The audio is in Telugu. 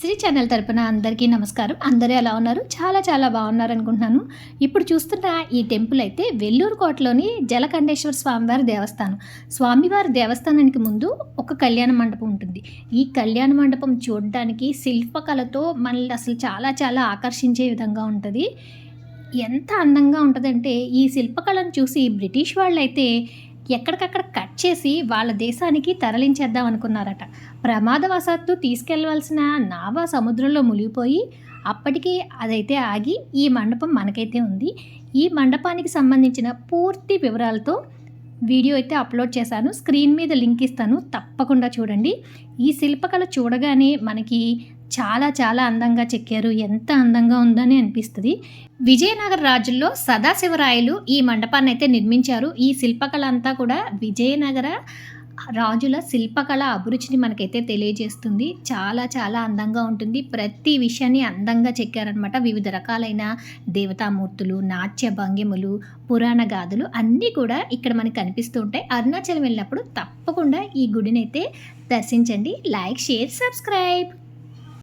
శ్రీ ఛానల్ తరపున అందరికీ నమస్కారం. అందరూ ఎలా ఉన్నారు? చాలా చాలా బాగున్నారు అనుకుంటున్నాను. ఇప్పుడు చూస్తున్న ఈ టెంపుల్ అయితే వెల్లూరు కోటలోని జలకండేశ్వర స్వామివారి దేవస్థానం. స్వామివారి దేవస్థానానికి ముందు ఒక కళ్యాణ మండపం ఉంటుంది. ఈ కళ్యాణ మండపం చూడడానికి శిల్పకళతో మనల్ని అసలు చాలా చాలా ఆకర్షించే విధంగా ఉంటుంది. ఎంత అందంగా ఉంటుందంటే ఈ శిల్పకళను చూసి బ్రిటిష్ వాళ్ళు అయితే ఎక్కడికక్కడ కట్ చేసి వాళ్ళ దేశానికి తరలించేద్దాం అనుకున్నారట. ప్రమాదవశాత్తు తీసుకెళ్ళవలసిన నావా సముద్రంలో మునిగిపోయి అప్పటికి అదైతే ఆగి ఈ మండపం మనకైతే ఉంది. ఈ మండపానికి సంబంధించిన పూర్తి వివరాలతో వీడియో అయితే అప్లోడ్ చేశాను. స్క్రీన్ మీద లింక్ ఇస్తాను. తప్పకుండా చూడండి. ఈ శిల్పకళ చూడగానే మనకి చాలా చాలా అందంగా చెక్కారు. ఎంత అందంగా ఉందని అనిపిస్తుంది. విజయనగర రాజుల్లో సదాశివరాయలు ఈ మండపాన్ని అయితే నిర్మించారు. ఈ శిల్పకళ అంతా కూడా విజయనగర రాజుల శిల్పకళ అభిరుచిని మనకైతే తెలియజేస్తుంది. చాలా చాలా అందంగా ఉంటుంది. ప్రతి విషయాన్ని అందంగా చెక్కారనమాట వివిధ రకాలైన దేవతామూర్తులు నాట్య భంగిములు పురాణ గాథలు అన్నీ కూడా ఇక్కడ మనకు కనిపిస్తూ ఉంటాయి. అరుణాచలం వెళ్ళినప్పుడు తప్పకుండా ఈ గుడిని అయితే దర్శించండి. Like share subscribe.